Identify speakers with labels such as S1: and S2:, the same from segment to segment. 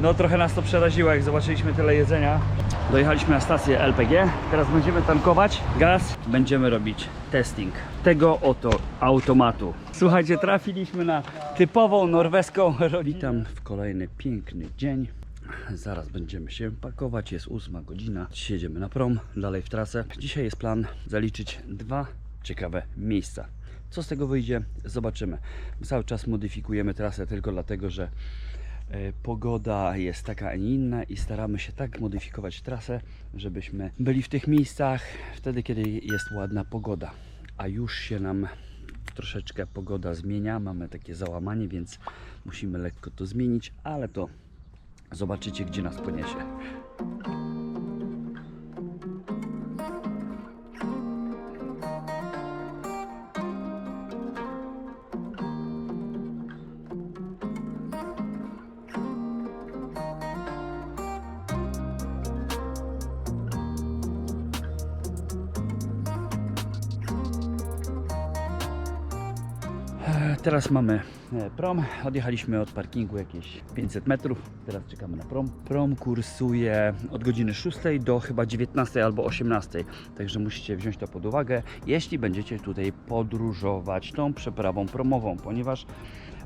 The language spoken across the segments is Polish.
S1: No trochę nas to przeraziło, jak zobaczyliśmy tyle jedzenia. Dojechaliśmy na stację LPG. Teraz będziemy tankować gaz. Będziemy robić testing tego oto automatu. Słuchajcie, trafiliśmy na typową norweską Witam w kolejny piękny dzień. Zaraz będziemy się pakować, jest ósma godzina. Dzisiaj jedziemy na prom, dalej w trasę. Dzisiaj jest plan zaliczyć dwa ciekawe miejsca. Co z tego wyjdzie, zobaczymy. Cały czas modyfikujemy trasę tylko dlatego, że pogoda jest taka, a nie inna i staramy się tak modyfikować trasę, żebyśmy byli w tych miejscach wtedy, kiedy jest ładna pogoda. A już się nam troszeczkę pogoda zmienia, mamy takie załamanie, więc musimy lekko to zmienić, ale to zobaczycie, gdzie nas poniesie. Teraz mamy e, prom. Odjechaliśmy od parkingu jakieś 500 metrów. Teraz czekamy na prom. Prom kursuje od godziny 6 do chyba 19 albo 18. Także musicie wziąć to pod uwagę, jeśli będziecie tutaj podróżować tą przeprawą promową, ponieważ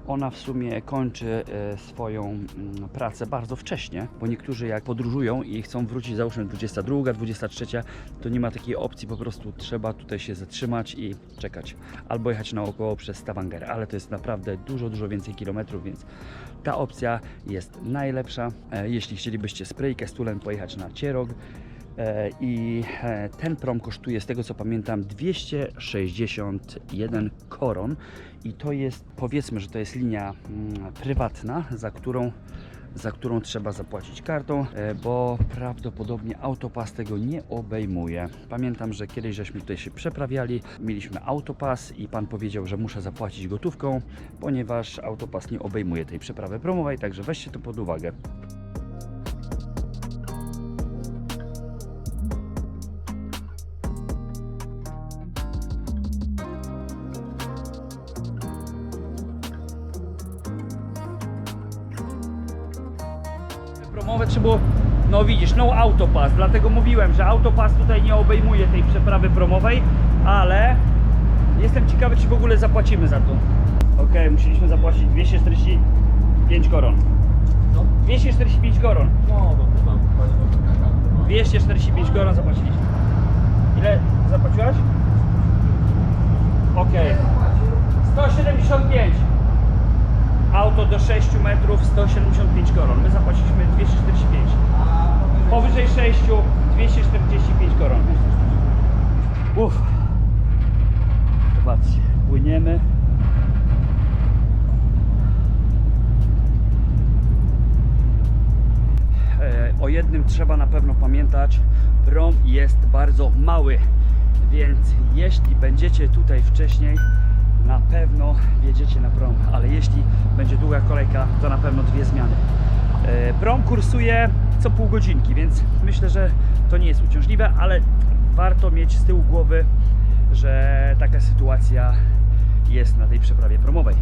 S1: ona w sumie kończy e, swoją mm, pracę bardzo wcześnie, bo niektórzy jak podróżują i chcą wrócić załóżmy 22, 23, to nie ma takiej opcji, po prostu trzeba tutaj się zatrzymać i czekać. Albo jechać naokoło przez Stavanger, ale to jest naprawdę dużo, dużo więcej kilometrów, więc ta opcja jest najlepsza. E, Jeśli chcielibyście z Preikestulen pojechać na Cierog, I e, ten prom kosztuje, z tego co pamiętam, 261 koron. I to jest, powiedzmy, że to jest linia mm, prywatna, za którą, za którą trzeba zapłacić kartą, e, bo prawdopodobnie autopas tego nie obejmuje. Pamiętam, że kiedyś żeśmy tutaj się przeprawiali, mieliśmy autopas i pan powiedział, że muszę zapłacić gotówką, ponieważ autopas nie obejmuje tej przeprawy promowej, także weźcie to pod uwagę. Promowe trzeba było, no widzisz, no autopass, dlatego mówiłem, że autopass tutaj nie obejmuje tej przeprawy promowej, ale jestem ciekawy, czy w ogóle zapłacimy za to. Okej, musieliśmy zapłacić 245 koron.
S2: No,
S1: 245 koron.
S2: no, no kaka. No.
S1: 245 koron zapłaciliśmy. Ile zapłaciłaś? Okej. 175. Auto do 6 metrów 175 koron. My zapłaciliśmy 245. Powyżej 6 245 koron. Uff. Zobaczcie, płyniemy. E, O jednym trzeba na pewno pamiętać. Prom jest bardzo mały, więc jeśli będziecie tutaj wcześniej, na pewno wjedziecie na prom, ale jeśli będzie długa kolejka, to na pewno dwie zmiany. E, Prom kursuje co pół godzinki, więc myślę, że to nie jest uciążliwe, ale warto mieć z tyłu głowy, że taka sytuacja jest na tej przeprawie promowej.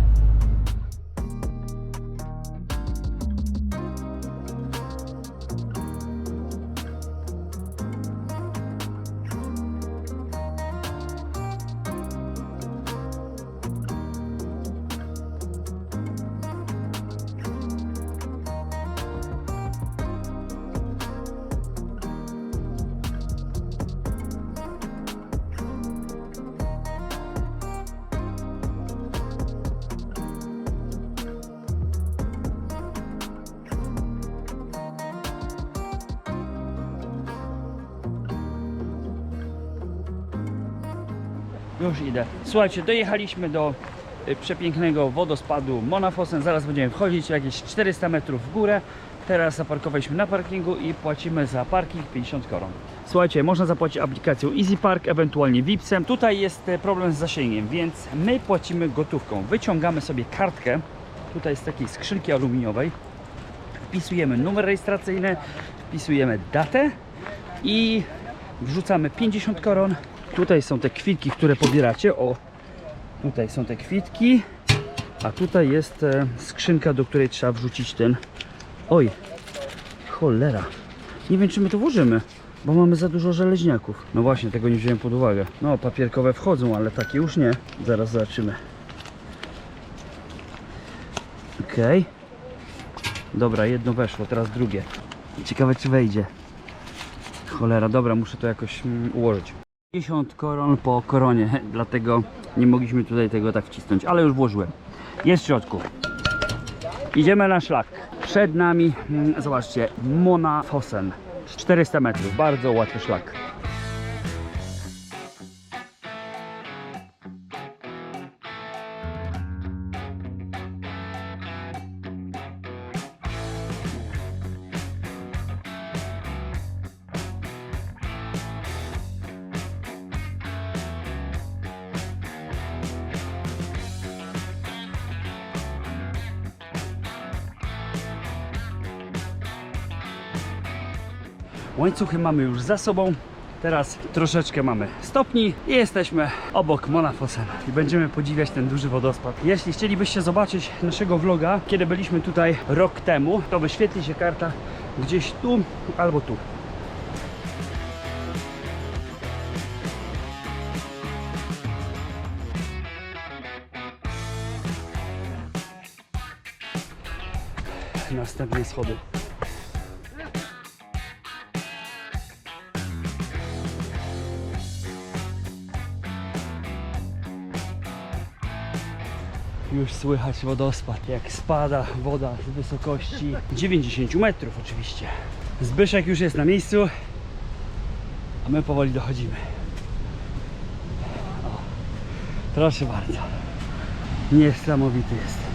S1: Już idę. Słuchajcie, dojechaliśmy do y, przepięknego wodospadu Monafosen. Zaraz będziemy wchodzić jakieś 400 metrów w górę. Teraz zaparkowaliśmy na parkingu i płacimy za parking 50 koron. Słuchajcie, można zapłacić aplikacją Easy Park, ewentualnie Vipsem. Tutaj jest e, problem z zasięgiem, więc my płacimy gotówką. Wyciągamy sobie kartkę, tutaj z takiej skrzynki aluminiowej. Wpisujemy numer rejestracyjny, wpisujemy datę i wrzucamy 50 koron. Tutaj są te kwitki, które pobieracie. O, tutaj są te kwitki, a tutaj jest e, skrzynka, do której trzeba wrzucić ten. Oj, Cholera. Nie wiem, czy my to włożymy, bo mamy za dużo żeleźniaków. No właśnie, tego nie wziąłem pod uwagę. No, papierkowe wchodzą, ale takie już nie. Zaraz zobaczymy. Okej. Dobra, jedno weszło, teraz drugie. Ciekawe, czy wejdzie. Cholera, dobra, muszę to jakoś mm, ułożyć. 50 koron po koronie, dlatego nie mogliśmy tutaj tego tak wcisnąć, ale już włożyłem. Jest w środku. Idziemy na szlak. Przed nami, mm, zobaczcie, Mona Fossen. 400 metrów, bardzo łatwy szlak. Łańcuchy mamy już za sobą. Teraz troszeczkę mamy stopni i jesteśmy obok Mona Fossen i będziemy podziwiać ten duży wodospad. Jeśli chcielibyście zobaczyć naszego vloga, kiedy byliśmy tutaj rok temu, to wyświetli się karta gdzieś tu albo tu. Następne schody. Już słychać wodospad, jak spada woda z wysokości 90 metrów oczywiście. Zbyszek już jest na miejscu, a my powoli dochodzimy. O, proszę bardzo. Niesamowity jest.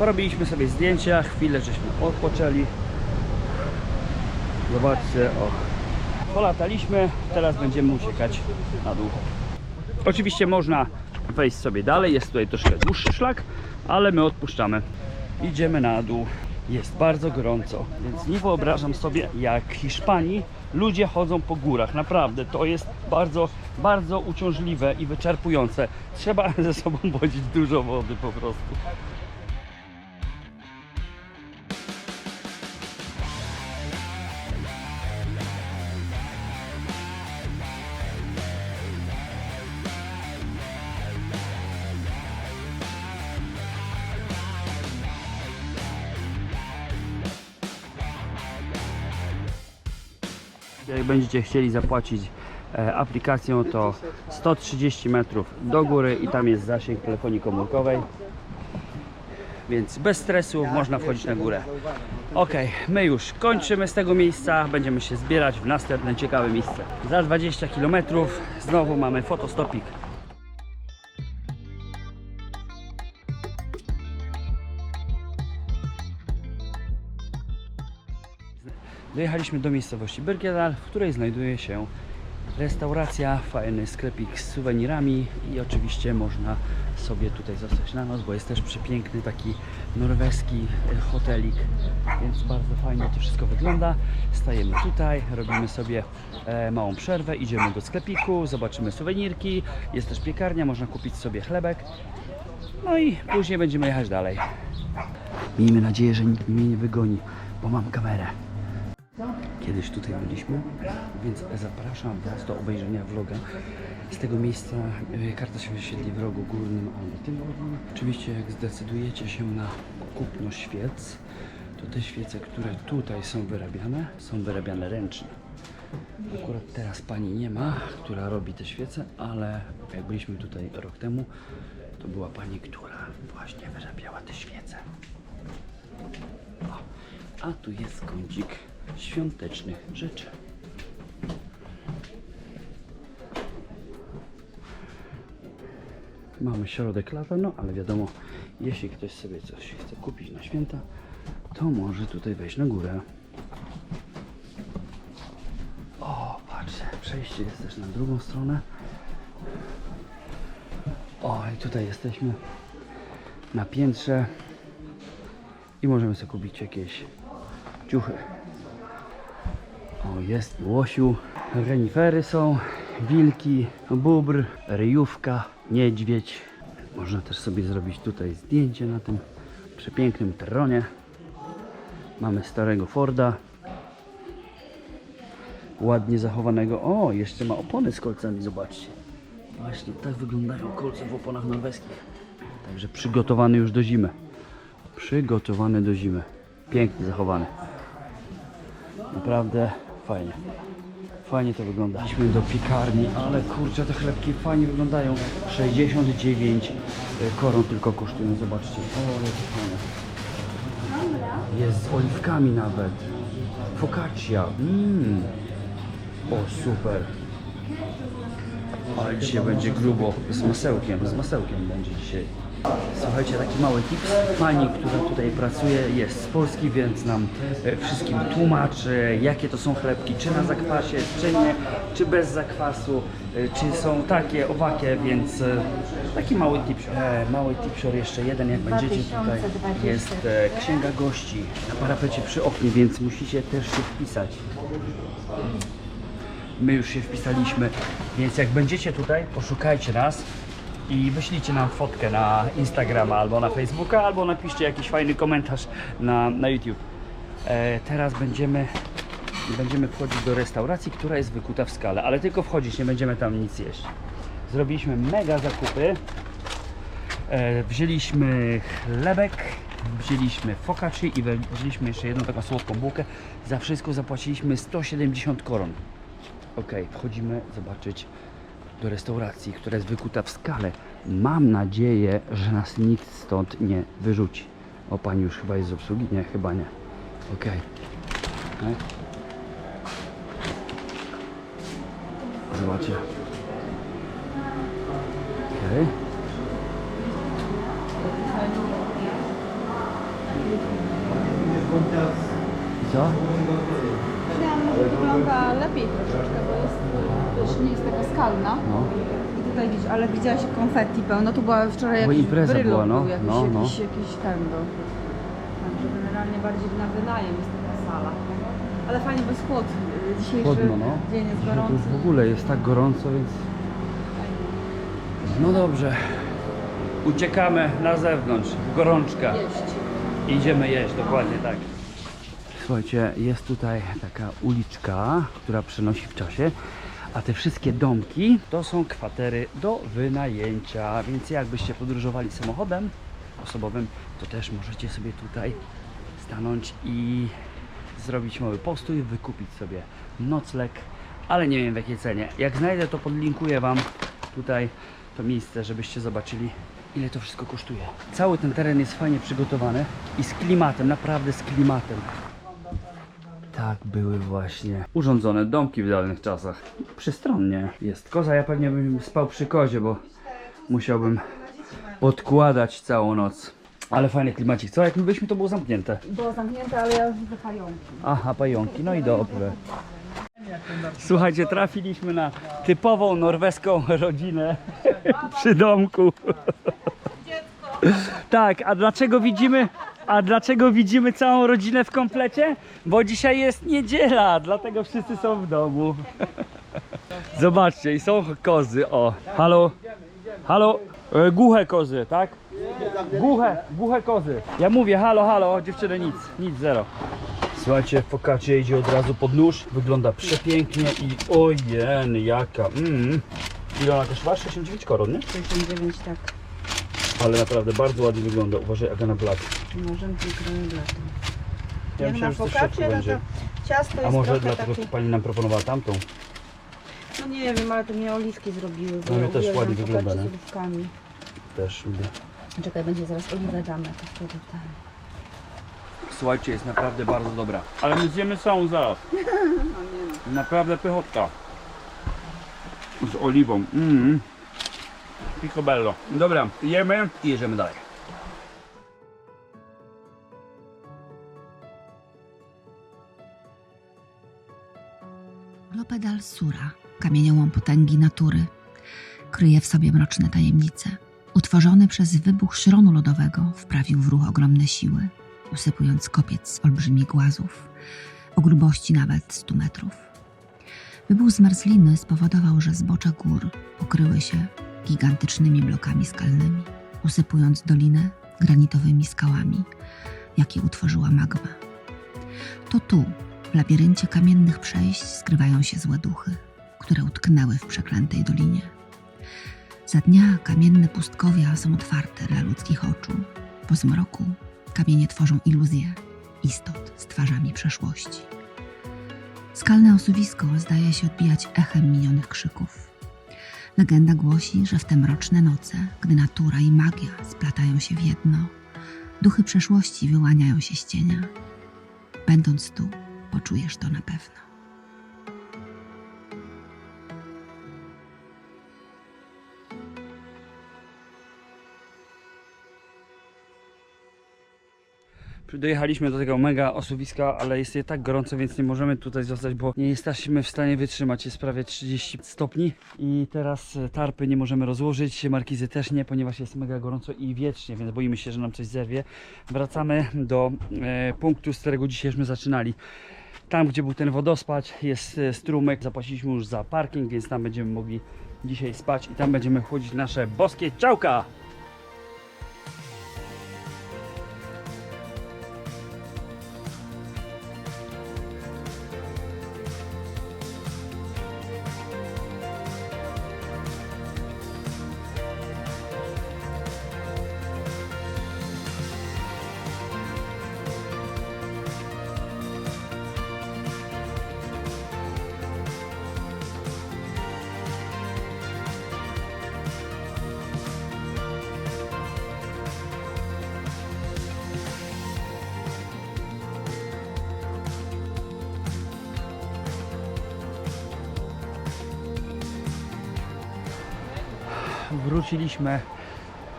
S1: Porobiliśmy sobie zdjęcia, chwilę żeśmy odpoczęli. Zobaczcie, o. Polataliśmy, teraz będziemy uciekać na dół. Oczywiście można wejść sobie dalej, jest tutaj troszkę dłuższy szlak, ale my odpuszczamy. Idziemy na dół. Jest bardzo gorąco, więc nie wyobrażam sobie jak w Hiszpanii ludzie chodzą po górach. Naprawdę, to jest bardzo, bardzo uciążliwe i wyczerpujące. Trzeba ze sobą wozić dużo wody po prostu. Będziecie chcieli zapłacić e, aplikacją, to 130 metrów do góry i tam jest zasięg telefonii komórkowej. Więc bez stresu można wchodzić na górę. Ok, my już kończymy z tego miejsca. Będziemy się zbierać w następne ciekawe miejsce. Za 20 km znowu mamy fotostopik. Dojechaliśmy do miejscowości Birkedal, w której znajduje się restauracja, fajny sklepik z suwenirami i oczywiście można sobie tutaj zostać na noc, bo jest też przepiękny taki norweski hotelik, więc bardzo fajnie to wszystko wygląda. Stajemy tutaj, robimy sobie e, małą przerwę, idziemy do sklepiku, zobaczymy suwenirki, jest też piekarnia, można kupić sobie chlebek, no i później będziemy jechać dalej. Miejmy nadzieję, że nikt mnie nie wygoni, bo mam kamerę. Kiedyś tutaj byliśmy, więc zapraszam Was do obejrzenia vloga. Z tego miejsca y, karta się wyświetli w rogu górnym albo tym rogu. Oczywiście jak zdecydujecie się na kupno świec, to te świece, które tutaj są wyrabiane, są wyrabiane ręcznie. Akurat teraz pani nie ma, która robi te świece, ale jak byliśmy tutaj rok temu, to była pani, która właśnie wyrabiała te świece. O, a tu jest kącik świątecznych rzeczy. Mamy środek lata, no ale wiadomo, jeśli ktoś sobie coś chce kupić na święta, to może tutaj wejść na górę. O, patrzcie, przejście jest też na drugą stronę. O, i tutaj jesteśmy na piętrze i możemy sobie kupić jakieś ciuchy. O, jest łosiu, renifery są, wilki, bóbr, ryjówka, niedźwiedź. Można też sobie zrobić tutaj zdjęcie na tym przepięknym tronie. Mamy starego Forda. Ładnie zachowanego. O, jeszcze ma opony z kolcami, zobaczcie. Właśnie tak wyglądają kolce w oponach norweskich. Także przygotowany już do zimy. Przygotowany do zimy. Pięknie zachowany. Naprawdę fajnie. Fajnie to wygląda. Idźmy do piekarni, ale kurczę, te chlebki fajnie wyglądają. 69 koron tylko kosztują, zobaczcie. O, jakie fajne. Jest z oliwkami nawet. Focaccia. Mm. O, super. Ale dzisiaj będzie grubo z masełkiem, z masełkiem będzie dzisiaj. Słuchajcie, taki mały tips. Pani, która tutaj pracuje jest z Polski, więc nam e, wszystkim tłumaczy, jakie to są chlebki, czy na zakwasie, czy nie, czy bez zakwasu, e, czy są takie, owakie, więc e, taki mały tipsior. Mały tipsior jeszcze jeden, jak będziecie tutaj,
S3: 2020.
S1: jest księga gości na parapecie przy oknie, więc musicie też się wpisać. My już się wpisaliśmy, więc jak będziecie tutaj, poszukajcie nas i wyślijcie nam fotkę na Instagrama albo na Facebooka, albo napiszcie jakiś fajny komentarz na, na YouTube. E, teraz będziemy, będziemy wchodzić do restauracji, która jest wykuta w skale, ale tylko wchodzić, nie będziemy tam nic jeść. Zrobiliśmy mega zakupy. E, wzięliśmy chlebek, wzięliśmy focacci i wzięliśmy jeszcze jedną taką słodką bułkę. Za wszystko zapłaciliśmy 170 koron. Ok, wchodzimy zobaczyć do restauracji, która jest wykuta w skale. Mam nadzieję, że nas nikt stąd nie wyrzuci. O, pani już chyba jest z obsługi? Nie, chyba nie. Ok. Okay. Zobaczcie. Okej. I co?
S3: Wygląda lepiej troszeczkę, wiesz, nie jest taka skalna.
S1: No.
S3: I tutaj widzisz, ale widziałaś konfetti pełno, tu była wczoraj jakiś
S1: impreza
S3: brylok
S1: była, no.
S3: był, jakiś,
S1: No, no.
S3: jakiś, jakiś ten był. Także generalnie bardziej na wynajem jest taka sala. Ale fajnie, bo jest chłód. Dzisiejszy
S1: Chłodno, no.
S3: dzień jest
S1: Dzisiaj
S3: gorący.
S1: już w ogóle jest tak gorąco, więc... No dobrze. Uciekamy na zewnątrz, gorączka.
S3: Jeść.
S1: Idziemy jeść, dokładnie tak. Słuchajcie, jest tutaj taka uliczka, która przenosi w czasie, a te wszystkie domki to są kwatery do wynajęcia, więc jakbyście podróżowali samochodem osobowym, to też możecie sobie tutaj stanąć i zrobić mały postój, wykupić sobie nocleg, ale nie wiem w jakiej cenie. Jak znajdę, to podlinkuję Wam tutaj to miejsce, żebyście zobaczyli ile to wszystko kosztuje. Cały ten teren jest fajnie przygotowany i z klimatem, naprawdę z klimatem. Tak były właśnie urządzone domki w dawnych czasach. Przystronnie jest koza, ja pewnie bym spał przy kozie, bo musiałbym podkładać całą noc. Ale fajny klimacik. Co, jak my byliśmy, to było zamknięte.
S3: Było zamknięte, ale ja widzę pająki.
S1: Aha, pająki, no i dobrze. Słuchajcie, trafiliśmy na typową norweską rodzinę przy domku. Tak, a dlaczego widzimy, a dlaczego widzimy całą rodzinę w komplecie? Bo dzisiaj jest niedziela, dlatego wszyscy są w domu. Zobaczcie, i są kozy, o. Halo, halo, e, głuche kozy, tak? Głuche, głuche kozy. Ja mówię, halo, halo, dziewczyny, nic, nic, zero. Słuchajcie, fokacie idzie od razu pod nóż. Wygląda przepięknie i ojen, jaka. Mm. Ile ona kosztowała? 69 koron, nie?
S3: 69 tak.
S1: Ale naprawdę bardzo ładnie wygląda. Uważaj, Agana Black.
S3: Możemy tylko latu.
S1: Ja myślałem,
S4: na
S1: że środku
S4: focaccia, no
S1: będzie.
S4: to ciasto
S1: A
S4: jest
S1: może
S4: trochę
S1: dlatego
S4: takie...
S1: pani nam proponowała tamtą?
S4: No nie wiem, ale to mnie oliwki zrobiły. bo
S1: No,
S4: ja
S1: mnie też
S4: uwielbiam
S1: ładnie
S4: focaccia
S1: wygląda,
S4: z
S1: nie?
S4: oliwkami.
S1: Też lubię.
S3: Czekaj, będzie zaraz oliwę damy, to wtedy ten.
S1: słuchajcie, jest naprawdę bardzo dobra. Ale my zjemy całą zaraz. Naprawdę pychotka. Z oliwą. Mm. Picobello. Dobra, jemy i jedziemy dalej.
S5: Glopedal Sura, kamieniołom potęgi natury, kryje w sobie mroczne tajemnice. Utworzony przez wybuch szronu lodowego wprawił w ruch ogromne siły, usypując kopiec z olbrzymich głazów, o grubości nawet 100 metrów. Wybuch zmarzliny spowodował, że zbocza gór pokryły się gigantycznymi blokami skalnymi, usypując dolinę granitowymi skałami, jakie utworzyła magma. To tu, w labiryncie kamiennych przejść skrywają się złe duchy, które utknęły w przeklętej dolinie. Za dnia kamienne pustkowia są otwarte dla ludzkich oczu. Po zmroku kamienie tworzą iluzje istot z twarzami przeszłości. Skalne osuwisko zdaje się odbijać echem minionych krzyków. Legenda głosi, że w te mroczne noce, gdy natura i magia splatają się w jedno, duchy przeszłości wyłaniają się z cienia. Będąc tu, poczujesz to na pewno.
S1: Dojechaliśmy do tego mega osuwiska, ale jest je tak gorąco, więc nie możemy tutaj zostać, bo nie jesteśmy w stanie wytrzymać. Jest prawie 30 stopni i teraz e, tarpy nie możemy rozłożyć, markizy też nie, ponieważ jest mega gorąco i wiecznie, więc boimy się, że nam coś zerwie. Wracamy do e, punktu, z którego dzisiejśmy zaczynali. Tam, gdzie był ten wodospad, jest e, strumyk. Zapłaciliśmy już za parking, więc tam będziemy mogli dzisiaj spać i tam będziemy chłodzić nasze boskie ciałka.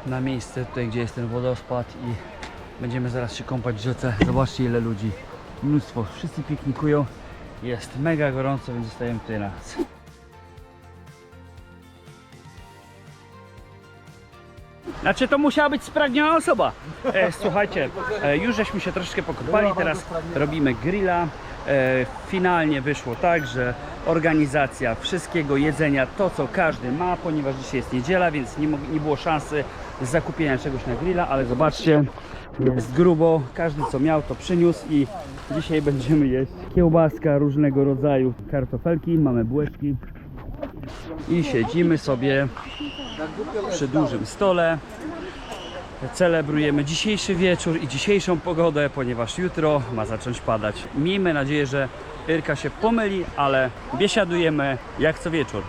S1: Na miejsce tutaj, gdzie jest ten wodospad i będziemy zaraz się kąpać w rzece. Zobaczcie ile ludzi. Mnóstwo. Wszyscy piknikują. Jest mega gorąco, więc zostajemy tutaj na noc. Znaczy to musiała być spragniona osoba. E, słuchajcie, e, już żeśmy się troszkę pokopali, teraz robimy grilla. E, finalnie wyszło tak, że organizacja wszystkiego jedzenia, to co każdy ma, ponieważ dzisiaj jest niedziela, więc nie, nie było szansy zakupienia czegoś na grilla, ale zobaczcie, jest grubo, każdy co miał to przyniósł i dzisiaj będziemy jeść kiełbaska różnego rodzaju, kartofelki, mamy bułeczki i siedzimy sobie przy dużym stole. Celebrujemy dzisiejszy wieczór i dzisiejszą pogodę, ponieważ jutro ma zacząć padać. Miejmy nadzieję, że Irka się pomyli, ale biesiadujemy jak co wieczór.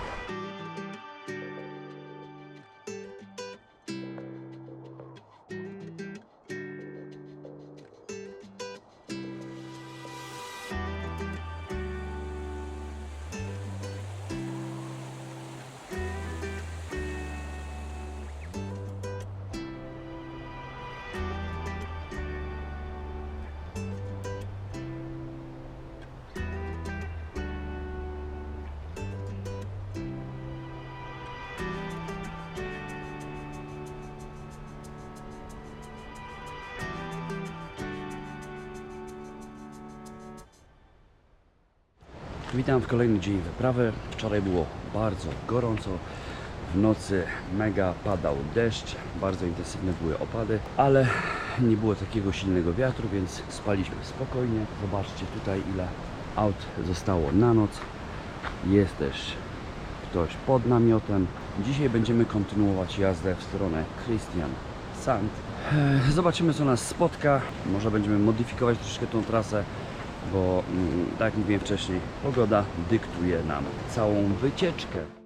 S1: Witam w kolejny dzień wyprawy. Wczoraj było bardzo gorąco. W nocy mega padał deszcz, bardzo intensywne były opady, ale nie było takiego silnego wiatru, więc spaliśmy spokojnie. Zobaczcie tutaj ile aut zostało na noc. Jest też ktoś pod namiotem. Dzisiaj będziemy kontynuować jazdę w stronę Christian Sand. Zobaczymy co nas spotka. Może będziemy modyfikować troszkę tą trasę, bo mm, tak jak mówiłem wcześniej, pogoda dyktuje nam całą wycieczkę.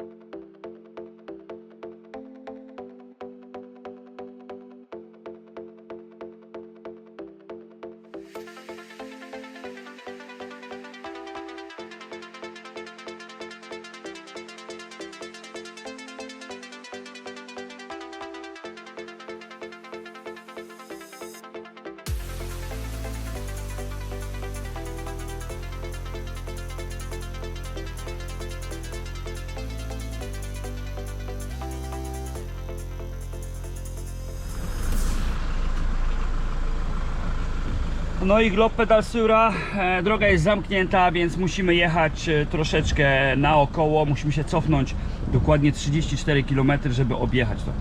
S1: No i Glob Pedal Sura, e, droga jest zamknięta, więc musimy jechać e, troszeczkę naokoło, musimy się cofnąć dokładnie 34 km, żeby objechać to.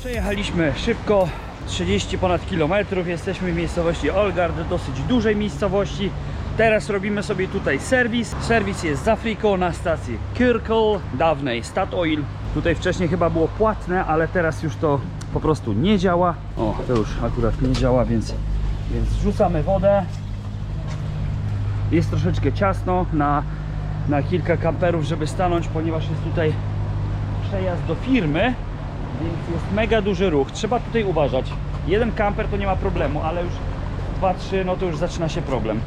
S1: Przejechaliśmy szybko, 30 ponad kilometrów, jesteśmy w miejscowości Olgard, dosyć dużej miejscowości. Teraz robimy sobie tutaj serwis. Serwis jest z Afriką na stacji Kirkle, dawnej Statoil. Tutaj wcześniej chyba było płatne, ale teraz już to po prostu nie działa. O, to już akurat nie działa, więc, więc rzucamy wodę. Jest troszeczkę ciasno na, na kilka kamperów, żeby stanąć, ponieważ jest tutaj przejazd do firmy, więc jest mega duży ruch. Trzeba tutaj uważać. Jeden kamper to nie ma problemu, ale już dwa, trzy, no to już zaczyna się problem.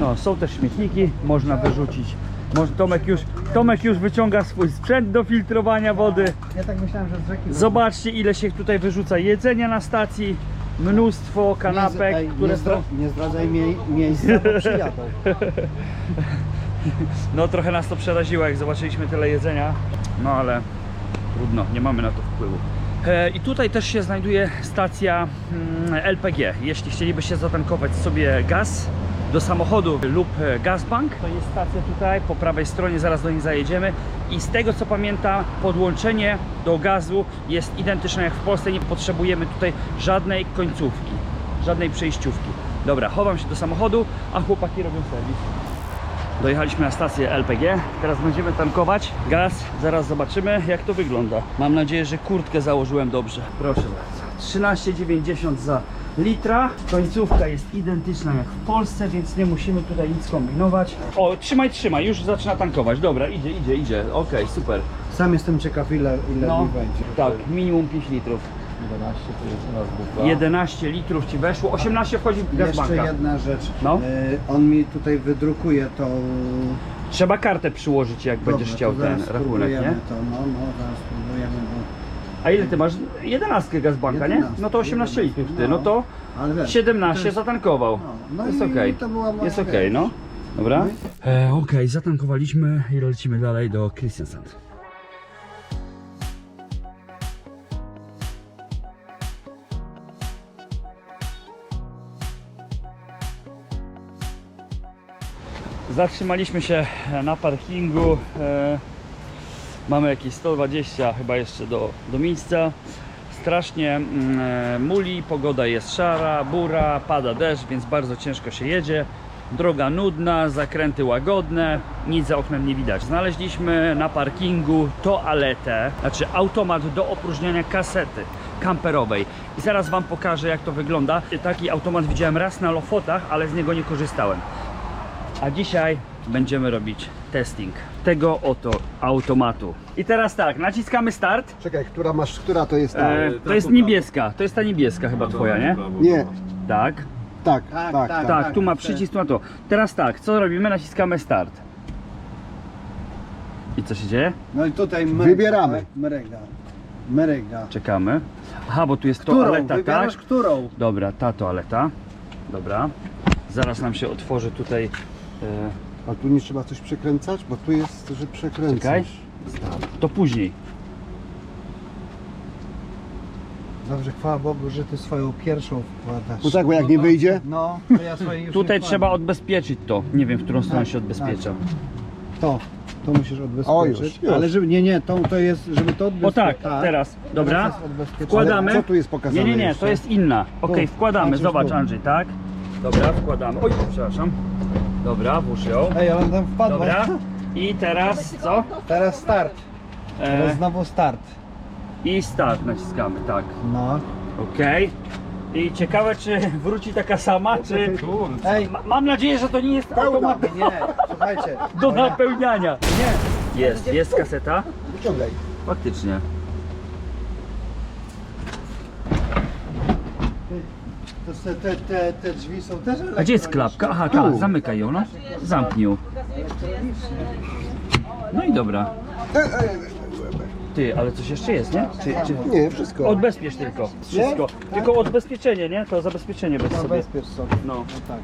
S1: No, są też śmietniki, można wyrzucić. Tomek już, Tomek już wyciąga swój sprzęt do filtrowania wody.
S2: Ja tak myślałem, że z rzeki.
S1: Zobaczcie ile się tutaj wyrzuca jedzenia na stacji. Mnóstwo kanapek,
S2: nie,
S1: które
S2: nie, zdra, nie zdradzaj mie miejsca, bo przyjadą.
S1: No trochę nas to przeraziło, jak zobaczyliśmy tyle jedzenia. No ale trudno, nie mamy na to wpływu. E, I tutaj też się znajduje stacja mm, LPG. Jeśli chcielibyście zatankować sobie gaz do samochodu lub e, gazbank, to jest stacja tutaj po prawej stronie, zaraz do niej zajedziemy. I z tego co pamiętam, podłączenie do gazu jest identyczne jak w Polsce. Nie potrzebujemy tutaj żadnej końcówki, żadnej przejściówki. Dobra, chowam się do samochodu, a chłopaki robią serwis. Dojechaliśmy na stację LPG, teraz będziemy tankować gaz, zaraz zobaczymy jak to wygląda. Mam nadzieję, że kurtkę założyłem dobrze. Proszę bardzo. 13,90 za litra. Końcówka jest identyczna jak w Polsce, więc nie musimy tutaj nic kombinować. O, trzymaj, trzymaj, już zaczyna tankować. Dobra, idzie, idzie, idzie. Okej, super.
S2: Sam jestem ciekaw ile, ile
S1: No,
S2: mi będzie.
S1: tak, minimum 5 litrów.
S2: 11 to jest u nas bufa.
S1: 11 litrów ci weszło, 18 wchodzi w
S2: Jeszcze
S1: gazbanka.
S2: jedna rzecz.
S1: No.
S2: Y, on mi tutaj wydrukuje tą...
S1: Trzeba kartę przyłożyć jak będziesz
S2: Dobra,
S1: chciał
S2: to
S1: ten
S2: zaraz
S1: rachunek,
S2: spróbujemy
S1: nie?
S2: To, no, no, zaraz spróbujemy, bo...
S1: A ile ty masz? 11 gazbanka, nie?
S2: 11,
S1: No to 18 litrów ty, no to
S2: Ale wiesz,
S1: 17
S2: to jest-
S1: zatankował.
S2: No, no
S1: jest
S2: i
S1: okej.
S2: to była moja
S1: Jest okej,
S2: wiesz.
S1: no. Dobra.
S2: No
S1: E, okej, zatankowaliśmy i lecimy dalej do Christiansand. Zatrzymaliśmy się na parkingu. E, mamy jakieś 120 chyba jeszcze do, do miejsca. Strasznie e, muli, pogoda jest szara, bura, pada deszcz, więc bardzo ciężko się jedzie. Droga nudna, zakręty łagodne, nic za oknem nie widać. Znaleźliśmy na parkingu toaletę, znaczy automat do opróżniania kasety kamperowej. I zaraz Wam pokażę jak to wygląda. Taki automat widziałem raz na Lofotach, ale z niego nie korzystałem. A dzisiaj będziemy robić testing tego oto automatu. I teraz tak, naciskamy start.
S6: Czekaj, która masz, która to jest ta?
S1: E, to jest niebieska, to jest ta niebieska chyba twoja, nie?
S6: Nie,
S1: Tak,
S6: tak,
S2: Tak,
S6: tak, tak.
S2: tak.
S1: tak, tu ma przycisk, tu ma to. Teraz tak, co robimy? Naciskamy start. I co się dzieje?
S2: No i tutaj Merek,
S6: Wybieramy.
S2: tak? Da. Da.
S1: Czekamy. Aha, bo tu jest
S2: Którą?
S1: toaleta, tak?
S2: Wybierasz którą?
S1: Dobra, ta toaleta. Dobra. Zaraz nam się otworzy tutaj. E,
S6: A tu nie trzeba coś przekręcać? Bo tu jest, że przekręcasz.
S1: Czekaj. to później.
S2: Dobrze, chwała Bogu, że ty swoją pierwszą wkładasz.
S6: No tak, bo jak nie wyjdzie?
S2: No, to ja swojej już
S1: Tutaj
S2: nie
S1: trzeba
S2: wkładam.
S1: odbezpieczyć to. Nie wiem, w którą stronę
S2: Tak,
S1: się odbezpiecza.
S2: To, to musisz odbezpieczyć.
S6: O, już, już.
S2: Ale żeby, nie, nie, to, to jest, żeby to
S1: O
S2: odbezpieczyć.
S1: tak, teraz. Dobra.
S2: Teraz jest odbezpieczone.
S1: Wkładamy.
S6: Ale co tu jest pokazane
S1: Nie, nie, nie,
S6: jeszcze?
S1: to jest inna. Okej,
S2: Tu,
S1: wkładamy.
S2: patrzysz
S1: Zobacz,
S2: tu.
S1: Andrzej, tak? Dobra, wkładamy. Oj, przepraszam. Dobra, włóż ją.
S2: Ej, ale tam wpadła.
S1: Dobra. I teraz co?
S2: Teraz start. Teraz
S1: E,
S2: znowu start.
S1: I start naciskamy, tak.
S2: No.
S1: Okej. I ciekawe, czy wróci taka sama, czy...
S2: Ej,
S1: Ma, mam nadzieję, że to nie jest automat
S2: nie, słuchajcie.
S1: do
S2: ja-
S1: napełniania. Nie. Jest, jest kaseta.
S6: Wyciągaj.
S1: Faktycznie.
S2: To se- te, te, te drzwi są też
S1: A gdzie jest klapka? Aha, tak, zamykaj ją, no. Zamknij ją. No i dobra. Ty, ale coś jeszcze jest, nie? Czy, czy...
S6: Nie, wszystko.
S1: Odbezpiecz tylko. Wszystko. Tylko odbezpieczenie, nie? To zabezpieczenie bez sobie.
S2: Zabezpiecz sobie.
S1: No.
S2: No tak.